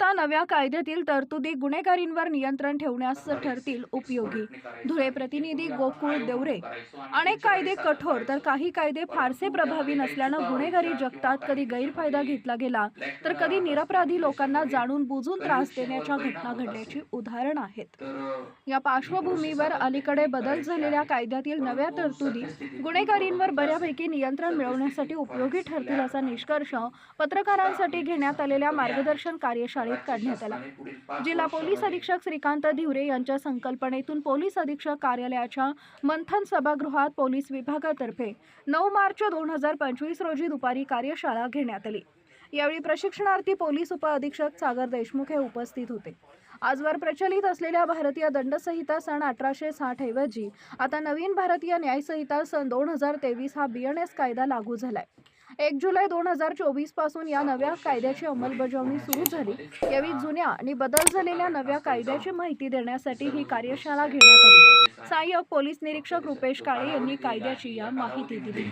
याकरिता नव्या कायद्यातील तरतुदी गुन्हेगारींवर नियंत्रण ठेवण्यास ठरतील उपयोगी. धुळे प्रतिनिधी गोकुळ देवरे. अनेक कायदे कठोर तर काही कायदे फारसे प्रभावी नसल्यानं गुन्हेगारी जगतात कधी गैरफायदा घेतला गेला तर कधी निरपराधी लोकांना जाणून बुजून त्रास देण्याच्या घटना घडल्याची उदाहरणं आहेत. या पार्श्वभूमीवर अलीकडे बदल झालेल्या कायद्यातील नव्या तरतुदी गुन्हेगारींवर बऱ्यापैकी नियंत्रण मिळवण्यासाठी उपयोगी ठरतील असा निष्कर्ष पत्रकारांसाठी घेण्यात आलेल्या मार्गदर्शन कार्यशाळेत काढण्यात आला. जिल्हा पोलीस अधीक्षक श्रीकांत धिवरे यांच्या संकल्पनेतून पोलीस अधीक्षक कार्यालयाच्या मंथन सभागृहात पोलीस विभागातर्फे नऊ मार्च दोन हजार पंचवीस रोजी दुपारी कार्यशाळा घेण्यात आली. यावेळी प्रशिक्षणार्थी पोलीस उपअधीक्षक सागर देशमुख हे उपस्थित होते. आजवर प्रचलित असलेल्या भारतीय दंडसंहिता सन अठराशे साठ ऐवजी आता नवीन भारतीय न्यायसंहिता सन दोन हजार तेवीस हा बीएनएस कायदा लागू झालाय. एक जुलै दोन हजार चोवीसपासून या नव्या कायद्याची अंमलबजावणी सुरू झाली. यावेळी जुन्या आणि बदल झालेल्या नव्या कायद्याची माहिती देण्यासाठी ही कार्यशाळा घेण्यात आली. सहाय्यक पोलीस निरीक्षक रुपेश काळे यांनी कायद्याची या माहिती दिली.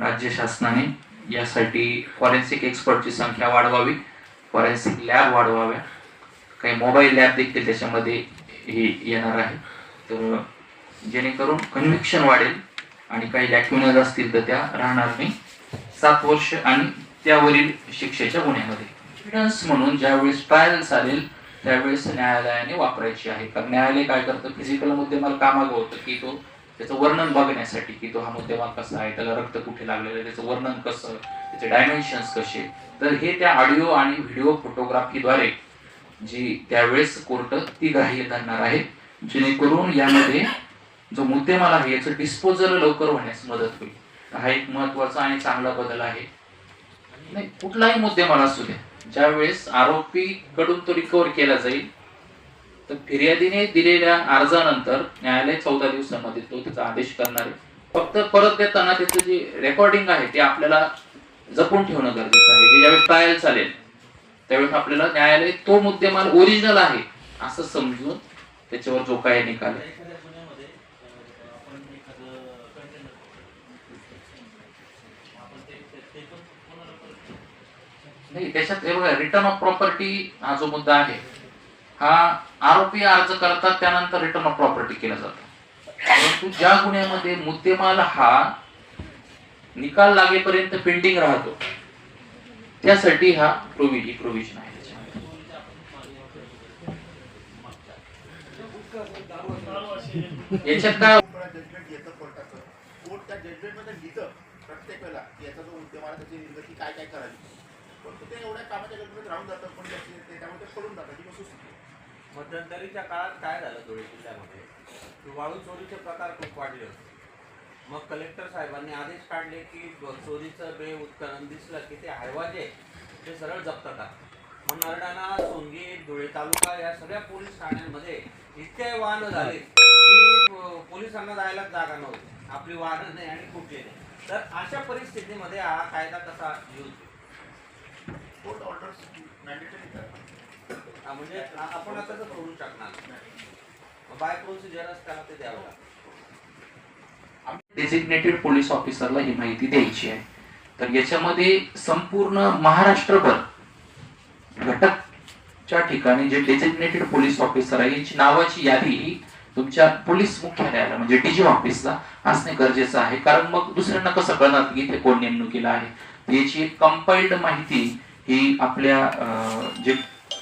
राज्य शासनाने यासाठी फॉरेन्सिक एक्सपर्टची संख्या वाढवावी फॉरेन्सिक लॅब वाढवाव्या. काही मोबाईल लॅब देखील त्याच्यामध्ये हे येणार आहे. तर जेणेकरून कन्व्हिक्शन वाढेल आणि काही लॅक्युनर असतील तर त्या राहणार नाही. सात वर्ष आणि त्यावरील शिक्षेच्या गुन्ह्यामध्ये. एव्हिडन्स म्हणून ज्यावेळेस ट्रायल चालेल त्यावेळेस न्यायालयाने वापरायची आहे. कारण न्यायालय काय करतं? फिजिकल मुद्देमाल का मागवतं की तो त्याचं वर्णन बघण्यासाठी की तो हा मुद्देमाल कसा आहे त्याला रक्त कुठे लागलेलं आहे त्याचं वर्णन कसं त्याचे डायमेन्शन्स कसे? तर हे त्या ऑडिओ आणि व्हिडिओ फोटोग्राफीद्वारे जी त्यावेळेस कोर्ट ती ग्राह्य धरणार आहे जेणेकरून यामध्ये जो मुद्देमाल आहे याचं डिस्पोजल लवकर होण्यास मदत होईल. हा एक महत्त्वाचा आणि चांगला बदल आहे. नाही कुठलाही मुद्देमाल असू द्या ज्यावेळेस आरोपी कडून तो रिकवर केला जाईल तर फिर्यादीने दिलेल्या अर्जानंतर न्यायालय चौदा दिवसामध्ये तो त्याचा आदेश करणार आहे. फक्त परत देताना त्याचं जे रेकॉर्डिंग आहे ते आपल्याला जपून ठेवणं गरजेचं आहे. जे ज्यावेळेस ट्रायल चालेल त्यावेळेस आपल्याला न्यायालय तो मुद्देमाल ओरिजिनल आहे असं समजून त्याच्यावर जो काय निकाल आहे एखाद्या गुन्ह्यामध्ये अं, आपण एखादं कंटेनर आपण ते ते- ते पण कोणाला परत नाही त्याच्यात हे बघा रिटर्न ऑफ प्रॉपर्टी हा जो मुद्दा आहे हा आरोपी अर्ज करतात त्यानंतर रिटर्न ऑफ प्रॉपर्टी केला जातो. परंतु ज्या गुन्ह्यामध्ये मुद्देमाल हा निकाल लागेपर्यंत पेंडिंग राहतो त्यासाठी हा प्रोव्हि प्रोव्हिजन आहे याच्यात काय जजमेंट घेतं कोर्टाचं कोर्ट त्या जजमेंटमध्ये लिहितं प्रत्येक वेळेला की याचा जो मुद्देमाल त्याची निर्गती काय काय करावी. पण ते एवढ्या कामाच्या गडबडीत राहून पण ते त्यामुळे ते पडून जातं किंवा सुस्ती मध्यंतरीच्या काळात काय झालं धुळे जिल्ह्यामध्ये? की वाळू चोरीचे प्रकार खूप वाढले होते. मग कलेक्टर साहेबांनी आदेश काढले की ब- चोरीचं बे उत्खनन दिसलं की ते हायवाजे ते सरळ जप्त करा मग नरडाणा सोनगी धुळे तालुका या सगळ्या पोलीस ठाण्यांमध्ये इतके वाहनं झाले की पोलिसांना जायला जागा नव्हती. आपली वाहनं नाही आणि कुठली नाही. तर अशा परिस्थितीमध्ये हा कायदा कसा यूज कोर्ट ऑर्डर्स मॅन्डेटरी करा हा, म्हणजे आ- आपण आता तर सोडू शकणार. बाय प्रोसिजरच त्याला ते द्यावं लागतं. डेसिग्नेटेड पोलीस ऑफिसरला ही माहिती द्यायची आहे. तर याच्यामध्ये संपूर्ण महाराष्ट्रभर घटकच्या ठिकाणी जे डेसिग्नेटेड पोलीस ऑफिसर आहे याची नावाची यादी ही तुमच्या पोलीस मुख्यालयाला म्हणजे डीजी ऑफिसला असणे गरजेचं आहे. कारण मग दुसऱ्यांना कसं कळणार की इथे कोण नेमणुकीला आहे? याची एक कंपाईल्ड माहिती ही आपल्या जे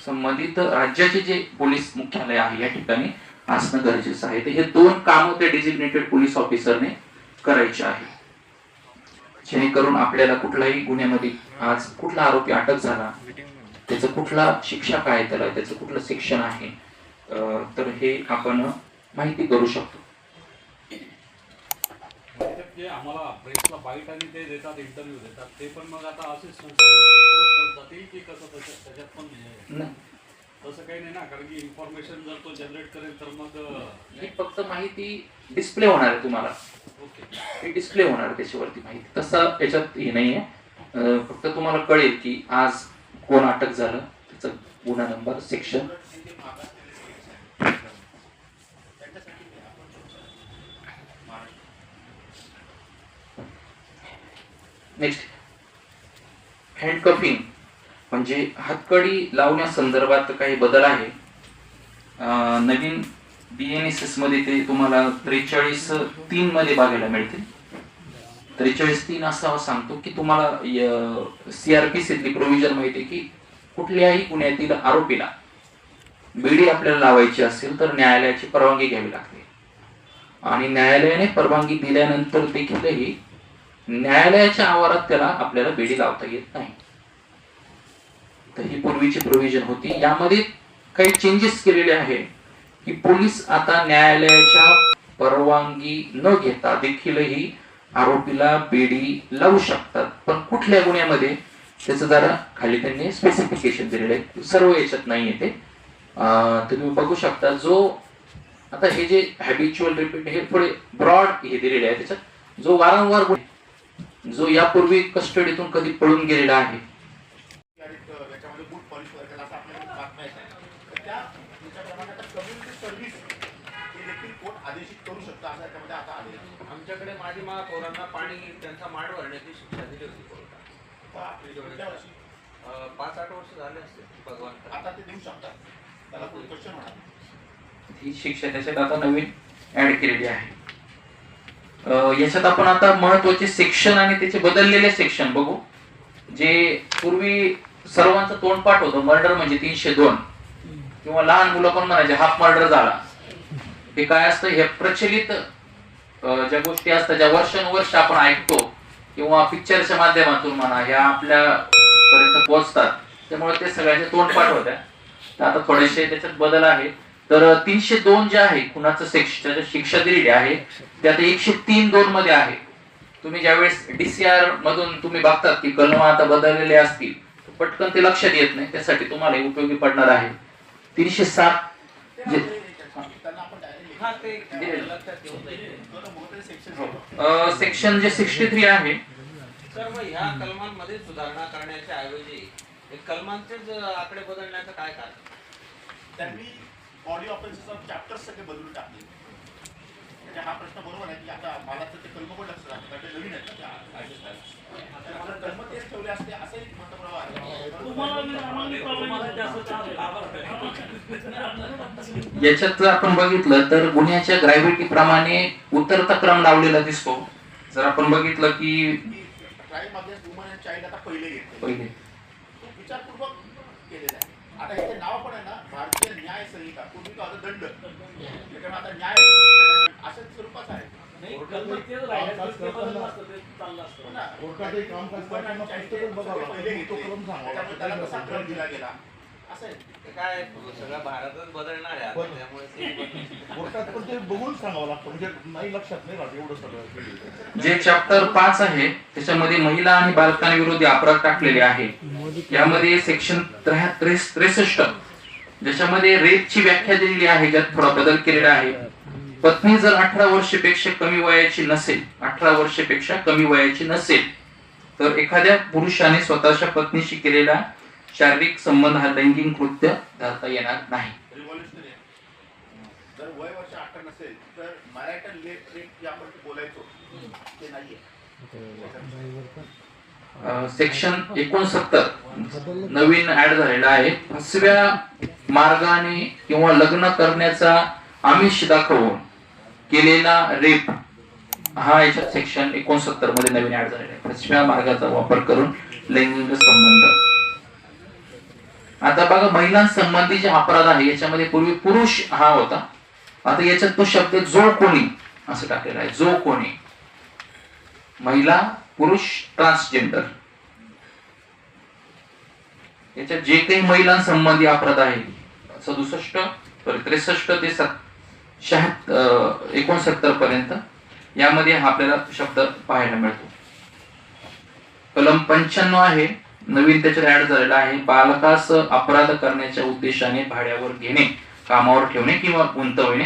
संबंधित राज्याचे जे पोलीस मुख्यालय आहे या ठिकाणी असणं गरजेचं आहे. तर हे दोन कामं त्या डेसिग्नेटेड पोलीस ऑफिसरने करायचे आहे. जेणेकरून आपल्याला कुठलाही गुन्ह्यामध्ये आज कुठला आरोपी अटक झाला त्याचं कुठला शिक्षा काय आहे त्याला त्याचं कुठलं शिक्षण आहे तर हे आपण माहिती करू शकतो. जे आम्हाला प्रेसला बाईट आणि ते देतात इंटरव्ह्यू देतात. ते पण मग आता असेच करत जातील की कसं त्याच्यात त्याच्यात पण नाही, तसं काही नाही ना कारण की इन्फॉर्मेशन जर तो जनरेट करेल तर मग फक्त माहिती डिस्प्ले होणार आहे तुम्हाला. ओके. डिस्प्ले होणार आहे त्याच्यावरती माहिती. तसं याच्यात हे नाहीये अं, फक्त तुम्हाला कळेल की आज कोण अटक झालं. त्याचा गुन्हा नंबर सेक्शन नेक्स्ट हँडकफिंग म्हणजे हातकडी लावण्यासंदर्भात काही बदल आहे. नवीन बी एन एस एसमध्ये ते तुम्हाला त्रेचाळीस तीन मध्ये बघायला मिळतील. त्रेचाळीस तीन असा सांगतो की तुम्हाला सीआरपीसीतली प्रोव्हिजन माहिती आहे की कुठल्याही गुन्ह्यातील आरोपीला बीडी आपल्याला लावायची असेल तर न्यायालयाची परवानगी घ्यावी लागते. आणि न्यायालयाने परवानगी दिल्यानंतर देखीलही न्यायालयाच्या आवारात त्याला आपल्याला बेडी लावता येत नाही. तर ही पूर्वीची प्रोव्हिजन होती. यामध्ये काही चेंजेस केलेले आहे की पोलीस आता न्यायालयाच्या परवानगी न घेता देखीलही आरोपीला बेडी लावू शकतात. पण कुठल्या गुन्ह्यामध्ये? त्याचं जरा खाली त्यांनी स्पेसिफिकेशन दिलेलं आहे. सर्व याच्यात नाही येते तुम्ही बघू शकता जो आता हे जे हॅबिच्युअल रिपीट हे थोडे ब्रॉड हे दिलेले आहे त्याच्यात. जो वारंवार गुन्हे जो यापूर्वी कस्टडीतून कधी पळून गेलेला आहे. आमच्याकडे माझी महापौरांना पाणी त्यांचा माड भरण्याची शिक्षा दिली होती कोर्टात पाच आठ वर्ष झाले असते भगवान आता ते देऊ शकतात. त्याला ही शिक्षा त्याच्यात आता नवीन ऍड केलेली आहे. याच्यात आपण आता महत्त्वाचे सेक्शन आणि त्याचे बदललेले सेक्शन बघू. जे पूर्वी सर्वांचं तोंडपाठ होतं मर्डर म्हणजे तीनशे दोन. किंवा लहान मुलं पण म्हणायचे हाफ मर्डर झाला. हे काय असतं? हे प्रचलित ज्या गोष्टी असतात ज्या वर्षानुवर्ष आपण ऐकतो किंवा पिक्चरच्या माध्यमातून म्हणा ह्या आपल्या पर्यंत पोहोचतात. त्यामुळे ते सगळ्याचे तोंडपाठ होत्या. तर आता थोडेसे त्याच्यात बदल आहेत. तर तीनशे दोन जे आहे खुनाचं सेक्शन शिक्षा दिलेली आहे ते आता एकशे तीन दोन मध्ये आहे. तुम्ही ज्यावेळेस डीसीआर मधून तुम्ही बघतात की कलम आता बदललेले असतील पटकन ते लक्षात येत नाही त्यासाठी तुम्हाला हे उपयोगी पडणार आहे. तीनशे सात हा सेक्शन जे सिक्स्टी थ्री आहे सर मग ह्या कलमांमध्ये सुधारणा करण्याच्या ऐवजी हे कलमांचेच आकडे बदलण्याचं काय कारण? त्यांनी बॉडी ऑफेन्सचा चॅप्टर सगळे बदलून टाकले. म्हणजे हा प्रश्न बरोबर आहे की आता मला तर ते कलम पण लक्षात राहतं कारण ते नवीन आहेत मला कलम तेच ठेवले असते मतप्रवाह आहे. याच्यात जर आपण बघितलं तर गुन्ह्याच्या ग्रॅव्हिटी प्रमाणे उतरता क्रम लावलेला दिसतो. जर आपण बघितलं की वुमन अँड चाइल्ड आता पहिले घेतले पहिले तो विचारपूर्वक केलेला आहे आता याचे नाव पण आहे ना भारतीय न्याय संहिता. पूर्वी का होतं दंड. त्याच्यामुळे आता न्याय अशाच स्वरूपात आहे. हो कामकाज करताना पुस्तकच बघावं पहिले. तो. क्रम सांगावा त्याला. कसा क्रम दिला गेला. असं आहे. ते काय सगळं भारतच बदलणार आहे आता. त्यामुळे ते कोर्टात पण ते बघून सांगावं लागतं. म्हणजे नाही लक्षात नाही राहत एवढं सगळं. जे चॅप्टर पाच आहे त्याच्यामध्ये महिला आणि बालकांविरोधी अपराध टाकलेले आहे. यामध्ये सेक्शन त्रेसष्ट ज्याच्यामध्ये रेपची व्याख्या दिलेली आहे ज्यात थोडा बदल केलेला आहे. पत्नी जर अठरा वर्षापेक्षा कमी वयाची नसेल अठरा वर्षापेक्षा कमी वयाची नसेल तर एखाद्या पुरुषाने स्वतःच्या पत्नीशी केलेला शारीरिक संबंध हा लैंगिक कृत्य धरता येणार नाही. रिव्हॉल्युशनरी आहे जर वय वर्ष अठरा नसेल तर मराठा लेट रेट जे आपण बोलायचो ते नाहीये. सेक्शन एकोणसत्तर नवीन ऍड झालेला आहे. फसव्या मार्गाने किंवा लग्न करण्याचा आमिष दाखवून केलेला रेप हा याच्यात सेक्शन एकोणसत्तरमध्ये नवीन ऍड झालेला आहे. फसव्या मार्गाचा वापर करून लैंगिक संबंध. आता बघा महिलांसंबंधी जे अपराध आहे याच्यामध्ये पूर्वी पुरुष हा होता. आता याच्यात तो शब्द जो कोणी असं टाकलेला आहे जो कोणी. महिला पुरुष ट्रान्सजेंडर याच्यात जे काही महिलांसंबंधी अपराध आहे सदुसष्ट त्रेसष्ट ते सत शहात्तर एकोणसत्तर पर्यंत यामध्ये हा आपल्याला शब्द पाहायला मिळतो. कलम पंच्याण्णव आहे नवीन त्याच्यात ऍड झालेला आहे बालकास अपराध करण्याच्या उद्देशाने भाड्यावर घेणे कामावर ठेवणे किंवा गुंतवणे